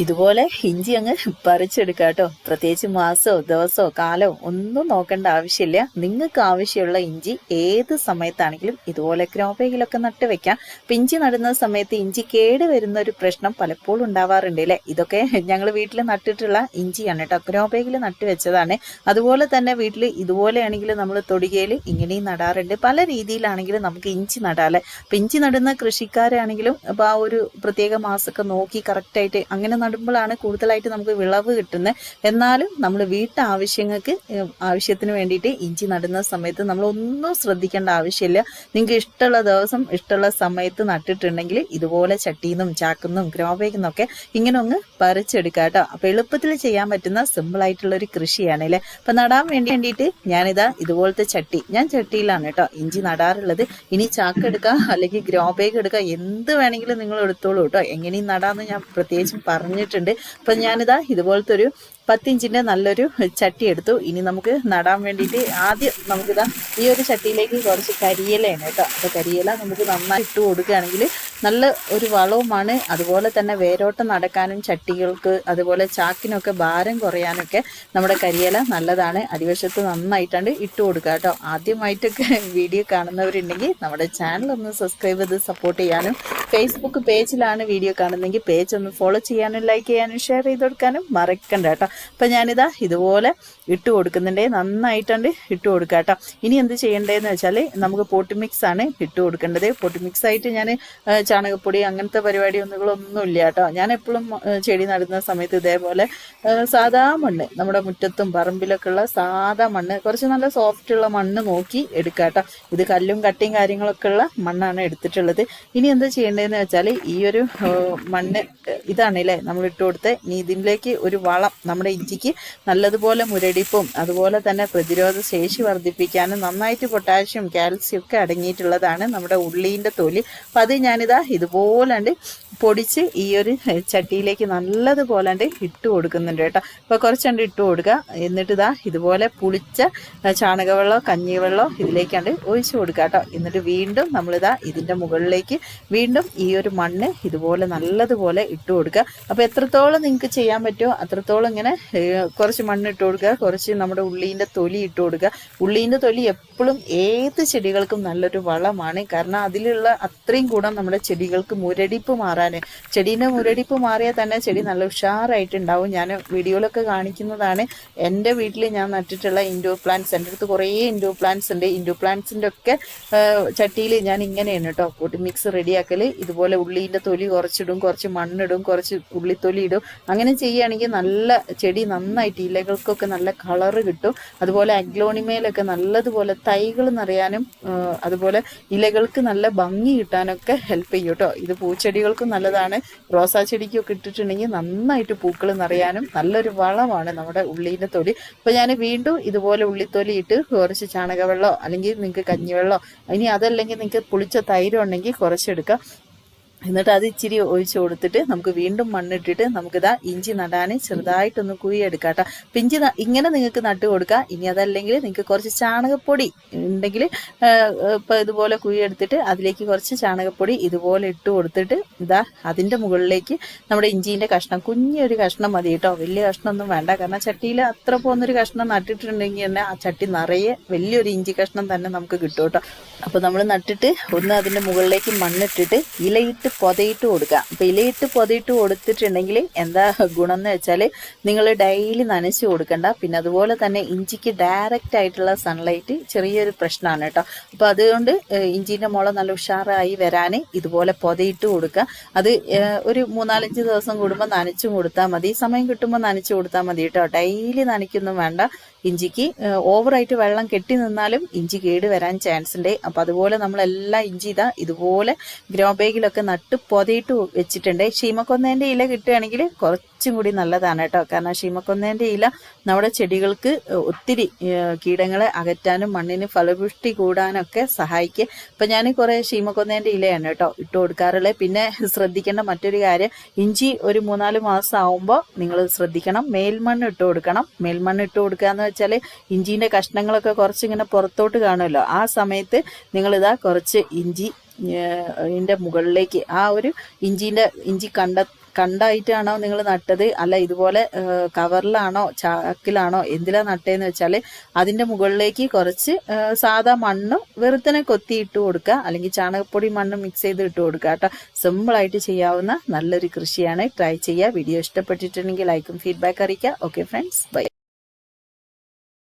ഇതുപോലെ ഇഞ്ചി അങ്ങ് പറിച്ചെടുക്കുക കേട്ടോ. പ്രത്യേകിച്ച് മാസമോ ദിവസമോ കാലമോ ഒന്നും നോക്കേണ്ട ആവശ്യമില്ല. നിങ്ങൾക്ക് ആവശ്യമുള്ള ഇഞ്ചി ഏത് സമയത്താണെങ്കിലും ഇതുപോലെ ക്രോബേഗിലൊക്കെ നട്ട് വെക്കാം. അപ്പൊ ഇഞ്ചി നടുന്ന സമയത്ത് ഇഞ്ചി കേട് വരുന്ന ഒരു പ്രശ്നം പലപ്പോഴും ഉണ്ടാവാറുണ്ട് അല്ലേ? ഇതൊക്കെ ഞങ്ങൾ വീട്ടിൽ നട്ടിട്ടുള്ള ഇഞ്ചിയാണ് കേട്ടോ. ക്രോബേഗിൽ നട്ട് വെച്ചതാണ്. അതുപോലെ തന്നെ വീട്ടിൽ ഇതുപോലെയാണെങ്കിൽ നമ്മൾ തൊടികയിൽ ഇങ്ങനെയും നടാറുണ്ട്. പല രീതിയിലാണെങ്കിലും നമുക്ക് ഇഞ്ചി നടാല്ലേ? അപ്പൊ ഇഞ്ചി നടുന്ന കൃഷിക്കാരാണെങ്കിലും അപ്പൊ ആ ഒരു പ്രത്യേക മാസമൊക്കെ നോക്കി കറക്റ്റായിട്ട് അങ്ങനെ നടുമ്പോഴാണ് കൂടുതലായിട്ട് നമുക്ക് വിളവ് കിട്ടുന്നത്. എന്നാലും നമ്മൾ വീട്ടാവശ്യങ്ങൾക്ക് ആവശ്യത്തിന് വേണ്ടിയിട്ട് ഇഞ്ചി നടുന്ന സമയത്ത് നമ്മൾ ഒന്നും ശ്രദ്ധിക്കേണ്ട ആവശ്യമില്ല. നിങ്ങൾക്ക് ഇഷ്ടമുള്ള ദിവസം ഇഷ്ടമുള്ള സമയത്ത് നട്ടിട്ടുണ്ടെങ്കിൽ ഇതുപോലെ ചട്ടിന്നും ചാക്കുന്നും ഗ്രോബേക്കുന്നൊക്കെ ഇങ്ങനെ ഒന്ന് പറിച്ചെടുക്കുക കേട്ടോ. അപ്പം എളുപ്പത്തിൽ ചെയ്യാൻ പറ്റുന്ന സിമ്പിൾ ആയിട്ടുള്ള ഒരു കൃഷിയാണ് അല്ലേ? അപ്പൊ നടാൻ വേണ്ടി വേണ്ടിയിട്ട് ഞാനിതാ ഇതുപോലത്തെ ചട്ടി ഞാൻ ചട്ടിയിലാണ് കേട്ടോ ഇഞ്ചി നടാറുള്ളത്. ഇനി ചാക്ക് എടുക്കുക അല്ലെങ്കിൽ ഗ്രോ എടുക്കുക എന്ത് വേണമെങ്കിലും നിങ്ങൾ എടുത്തോളൂ കേട്ടോ. എങ്ങനെയും നടാന്ന് ഞാൻ പ്രത്യേകിച്ചും പറഞ്ഞിട്ടുണ്ട്. അപ്പൊ ഞാനിതാ ഇതുപോലത്തെ ഒരു പത്തിഞ്ചിന്റെ നല്ലൊരു ചട്ടി എടുത്തു. ഇനി നമുക്ക് നടാൻ വേണ്ടിയിട്ട് ആദ്യം നമുക്കിതാ ഈ ഒരു ചട്ടിയിലേക്ക് കുറച്ച് കരിയിലയാണ് കേട്ടോ. അപ്പൊ കരിയില നമുക്ക് നന്നായി ഇട്ട് കൊടുക്കുകയാണെങ്കിൽ നല്ല ഒരു വളവുമാണ്. അതുപോലെ തന്നെ വേരോട്ടം നടക്കാനും ചട്ടികൾക്ക് അതുപോലെ ചാക്കിനൊക്കെ ഭാരം കുറയാനൊക്കെ നമ്മുടെ കരിയില നല്ലതാണ്. അടിവശത്ത് നന്നായിട്ടാണ് ഇട്ട് കൊടുക്കുക കേട്ടോ. ആദ്യമായിട്ടൊക്കെ വീഡിയോ കാണുന്നവരുണ്ടെങ്കിൽ നമ്മുടെ ചാനൽ ഒന്ന് സബ്സ്ക്രൈബ് ചെയ്ത് സപ്പോർട്ട് ചെയ്യാനും ഫേസ്ബുക്ക് പേജിലാണ് വീഡിയോ കാണുന്നതെങ്കിൽ പേജ് ഒന്ന് ഫോളോ ചെയ്യാനും ലൈക്ക് ചെയ്യാനും ഷെയർ ചെയ്ത് കൊടുക്കാനും മറക്കണ്ട കേട്ടോ. അപ്പം ഞാനിതാ ഇതുപോലെ ഇട്ട് കൊടുക്കുന്നുണ്ടേ. നന്നായിട്ടുണ്ട് ഇട്ട് കൊടുക്കുക കേട്ടോ ഇനി എന്ത് ചെയ്യേണ്ടതെന്ന് വെച്ചാൽ നമുക്ക് പോട്ടി മിക്സ് ആണ് ഇട്ട് കൊടുക്കേണ്ടത്. പോട്ടി മിക്സ് ആയിട്ട് ഞാൻ ചാണകപ്പൊടി അങ്ങനത്തെ പരിപാടി ഒന്നുകളൊന്നും ഇല്ല കേട്ടോ ഞാൻ എപ്പോഴും ചെടി നടുന്ന സമയത്ത് ഇതേപോലെ സാധാ മണ്ണ് നമ്മുടെ മുറ്റത്തും പറമ്പിലൊക്കെ ഉള്ള സാധാ മണ്ണ് കുറച്ച് നല്ല സോഫ്റ്റ് ഉള്ള മണ്ണ് നോക്കി എടുക്കുക കേട്ടോ ഇത് കല്ലും കട്ടിയും കാര്യങ്ങളൊക്കെ ഉള്ള മണ്ണാണ് എടുത്തിട്ടുള്ളത്. ഇനി എന്താ ചെയ്യേണ്ടതെന്ന് വെച്ചാൽ ഈ ഒരു മണ്ണ് ഇതാണ് അല്ലേ നമ്മൾ ഇട്ട് കൊടുത്ത്. ഇനി ഇതിലേക്ക് ഒരു വളം നമ്മുടെ ഇഞ്ചിക്ക് നല്ലതുപോലെ മുരടിപ്പും അതുപോലെ തന്നെ പ്രതിരോധ ശേഷി വർദ്ധിപ്പിക്കാനും നന്നായിട്ട് പൊട്ടാഷ്യം കാൽസ്യം ഒക്കെ അടങ്ങിയിട്ടുള്ളതാണ് നമ്മുടെ ഉള്ളീന്റെ തൊലി. അപ്പം അത് ഞാനിതാ ഇതുപോലാണ്ട് പൊടിച്ച് ഈ ഒരു ചട്ടിയിലേക്ക് നല്ലതുപോലെ ഇട്ട് കൊടുക്കുന്നുണ്ട് കേട്ടോ. അപ്പോൾ കുറച്ചുണ്ട് ഇട്ട് കൊടുക്കുക. എന്നിട്ട് ഇതാ ഇതുപോലെ പുളിച്ച ചാണകവെള്ളമോ കഞ്ഞിവെള്ളമോ ഇതിലേക്കാണ്ട് ഒഴിച്ചു കൊടുക്കുക കേട്ടോ. എന്നിട്ട് വീണ്ടും നമ്മളിതാ ഇതിന്റെ മുകളിലേക്ക് വീണ്ടും ഈ ഒരു മണ്ണ് ഇതുപോലെ നല്ലതുപോലെ ഇട്ട് കൊടുക്കുക. അപ്പോൾ എത്രത്തോളം നിങ്ങൾക്ക് ചെയ്യാൻ പറ്റുമോ അത്രത്തോളം ഇങ്ങനെ കുറച്ച് മണ്ണ് ഇട്ട് കൊടുക്കുക കുറച്ച് നമ്മുടെ ഉള്ളീന്റെ തൊലി ഇട്ട് കൊടുക്കുക. ഉള്ളീന്റെ തൊലി എപ്പോഴും ഏത് ചെടികൾക്കും നല്ലൊരു വളമാണ്. കാരണം അതിലുള്ള അത്രയും ഗുണം നമ്മുടെ ചെടികൾക്ക് മുരടിപ്പ് മാറാൻ ചെടീന്റെ മുരടിപ്പ് മാറിയാൽ തന്നെ ചെടി നല്ല ഉഷാറായിട്ടുണ്ടാവും. ഞാൻ വീഡിയോയിലൊക്കെ കാണിക്കുന്നതാണ്. എന്റെ വീട്ടിൽ ഞാൻ നട്ടിട്ടുള്ള ഇൻഡോർ പ്ലാന്റ്സ് എന്റെ അടുത്ത് കുറേ ഇൻഡോർ പ്ലാന്റ്സ് ഉണ്ട്. ഇൻഡോർ പ്ലാന്റ്സിന്റെ ഒക്കെ ചട്ടിയിൽ ഞാൻ ഇങ്ങനെയാണ് കേട്ടോ കൂട്ടി മിക്സ് റെഡിയാക്കൽ ഇതുപോലെ ഉള്ളീന്റെ തൊലി കുറച്ചിടും കുറച്ച് മണ്ണിടും കുറച്ച് ഉള്ളിത്തൊലി ഇടും. അങ്ങനെ ചെയ്യുകയാണെങ്കിൽ നല്ല ചെടി നന്നായിട്ട് ഇലകൾക്കൊക്കെ നല്ല കളറ് കിട്ടും. അതുപോലെ അഗ്ലോണിമയിലൊക്കെ നല്ലതുപോലെ തൈകൾ നിറയാനും അതുപോലെ ഇലകൾക്ക് നല്ല ഭംഗി കിട്ടാനൊക്കെ ഹെൽപ്പ് ചെയ്യും കേട്ടോ. ഇത് പൂച്ചെടികൾക്കും നല്ലതാണ്. റോസാ ചെടിക്കൊക്കെ ഇട്ടിട്ടുണ്ടെങ്കിൽ നന്നായിട്ട് പൂക്കൾ നിറയാനും നല്ലൊരു വളമാണ് നമ്മുടെ ഉള്ളീന്റെ തൊലി. അപ്പോൾ ഞാൻ വീണ്ടും ഇതുപോലെ ഉള്ളിത്തൊലി ഇട്ട് കുറച്ച് ചാണകവെള്ളമോ അല്ലെങ്കിൽ നിങ്ങൾക്ക് കഞ്ഞിവെള്ളമോ ഇനി അതല്ലെങ്കിൽ നിങ്ങൾക്ക് പുളിച്ച തൈരം ഉണ്ടെങ്കിൽ കുറച്ചെടുക്കാം. എന്നിട്ട് അത് ഇച്ചിരി ഒഴിച്ചു കൊടുത്തിട്ട് നമുക്ക് വീണ്ടും മണ്ണിട്ടിട്ട് നമുക്കിതാ ഇഞ്ചി നടാൻ ചെറുതായിട്ടൊന്ന് കുഴിയെടുക്കാം കേട്ടോ അപ്പം ഇഞ്ചി ഇങ്ങനെ നിങ്ങൾക്ക് നട്ട് കൊടുക്കാം. ഇനി അതല്ലെങ്കിൽ നിങ്ങൾക്ക് കുറച്ച് ചാണകപ്പൊടി ഉണ്ടെങ്കിൽ ഇപ്പം ഇതുപോലെ കുഴിയെടുത്തിട്ട് അതിലേക്ക് കുറച്ച് ചാണകപ്പൊടി ഇതുപോലെ ഇട്ട് കൊടുത്തിട്ട് ഇതാ അതിന്റെ മുകളിലേക്ക് നമ്മുടെ ഇഞ്ചീന്റെ കഷ്ണം കുഞ്ഞൊരു കഷ്ണം മതി കേട്ടോ. വലിയ കഷ്ണമൊന്നും വേണ്ട. കാരണം ചട്ടിയിൽ അത്ര പോകുന്നൊരു കഷ്ണം നട്ടിട്ടുണ്ടെങ്കിൽ തന്നെ ആ ചട്ടി നിറയെ വലിയൊരു ഇഞ്ചി കഷ്ണം തന്നെ നമുക്ക് കിട്ടും കേട്ടോ. അപ്പോൾ നമ്മൾ നട്ടിട്ട് ഒന്ന് അതിന്റെ മുകളിലേക്ക് മണ്ണിട്ടിട്ട് ഇലയിട്ട് പൊതയിട്ട് കൊടുക്കുക അപ്പം ഇലയിട്ട് പൊതയിട്ട് കൊടുത്തിട്ടുണ്ടെങ്കിൽ എന്താ ഗുണം എന്ന് വെച്ചാൽ നിങ്ങൾ ഡെയിലി നനച്ച് കൊടുക്കണ്ട. പിന്നെ അതുപോലെ തന്നെ ഇഞ്ചിക്ക് ഡയറക്റ്റ് ആയിട്ടുള്ള സൺലൈറ്റ് ചെറിയൊരു പ്രശ്നമാണ് കേട്ടോ. അപ്പോൾ അതുകൊണ്ട് ഇഞ്ചിന്റെ മുള നല്ല ഉഷാറായി വരാൻ ഇതുപോലെ പൊതയിട്ട് കൊടുക്കുക അത് ഒരു മൂന്നാലഞ്ച് ദിവസം കൂടുമ്പോൾ നനച്ചും കൊടുത്താൽ മതി. സമയം കിട്ടുമ്പോൾ നനച്ച് കൊടുത്താൽ മതി കേട്ടോ. ഡെയിലി നനയ്ക്കൊന്നും വേണ്ട. ഇഞ്ചിക്ക് ഓവറായിട്ട് വെള്ളം കെട്ടി നിന്നാലും ഇഞ്ചി കേട് വരാൻ ചാൻസ് ഉണ്ട് അപ്പോൾ അതുപോലെ നമ്മളെല്ലാം ഇഞ്ചി ഇതാ ഇതുപോലെ ഗ്രോ ബാഗിലൊക്കെ നട്ട് പൊതയിട്ട് വെച്ചിട്ടുണ്ട്. ഷീമക്കൊന്നേന്റെ ഇല കിട്ടുകയാണെങ്കിൽ കുറച്ചും കൂടി നല്ലതാണ് കേട്ടോ. കാരണം ഷീമക്കൊന്നേന്റെ ഇല നമ്മുടെ ചെടികൾക്ക് ഒത്തിരി കീടങ്ങളെ അകറ്റാനും മണ്ണിന് ഫലപുഷ്ടി കൂടാനൊക്കെ സഹായിക്കുക അപ്പം ഞാൻ കുറേ ഷീമക്കൊന്നേന്റെ ഇലയാണ് കേട്ടോ ഇട്ട് കൊടുക്കാറുള്ളത്. പിന്നെ ശ്രദ്ധിക്കേണ്ട മറ്റൊരു കാര്യം ഇഞ്ചി ഒരു മൂന്നാൽ മാസം ആവുമ്പോൾ നിങ്ങൾ ശ്രദ്ധിക്കണം. മേൽമണ്ണ് ഇട്ട് കൊടുക്കണം. മേൽമണ്ണ് ഇട്ട് കൊടുക്കുക എന്ന് വെച്ചാൽ ഇഞ്ചിന്റെ കഷ്ണങ്ങളൊക്കെ കുറച്ചിങ്ങനെ പുറത്തോട്ട് കാണുമല്ലോ. ആ സമയത്ത് നിങ്ങളിതാ കുറച്ച് ഇഞ്ചി ഇതിന്റെ മുകളിലേക്ക് ആ ഒരു ഇഞ്ചിന്റെ ഇഞ്ചി കണ്ട കണ്ടായിട്ടാണോ നിങ്ങൾ നട്ടത്? അല്ല ഇതുപോലെ കവറിലാണോ ചാക്കിലാണോ എന്തിലാ നട്ടേന്ന് വെച്ചാൽ അതിന്റെ മുകളിലേക്ക് കുറച്ച് സാധാ മണ്ണ് വെറുതെ കൊത്തി ഇട്ട് കൊടുക്കുക. അല്ലെങ്കിൽ ചാണകപ്പൊടി മണ്ണ് മിക്സ് ചെയ്ത് ഇട്ട് കൊടുക്കുക കേട്ടോ. സിമ്പിളായിട്ട് ചെയ്യാവുന്ന നല്ലൊരു കൃഷിയാണ്. ട്രൈ ചെയ്യുക. വീഡിയോ ഇഷ്ടപ്പെട്ടിട്ടുണ്ടെങ്കിൽ ലൈക്കും ഫീഡ്ബാക്ക് അറിയിക്കുക. Okay friends bye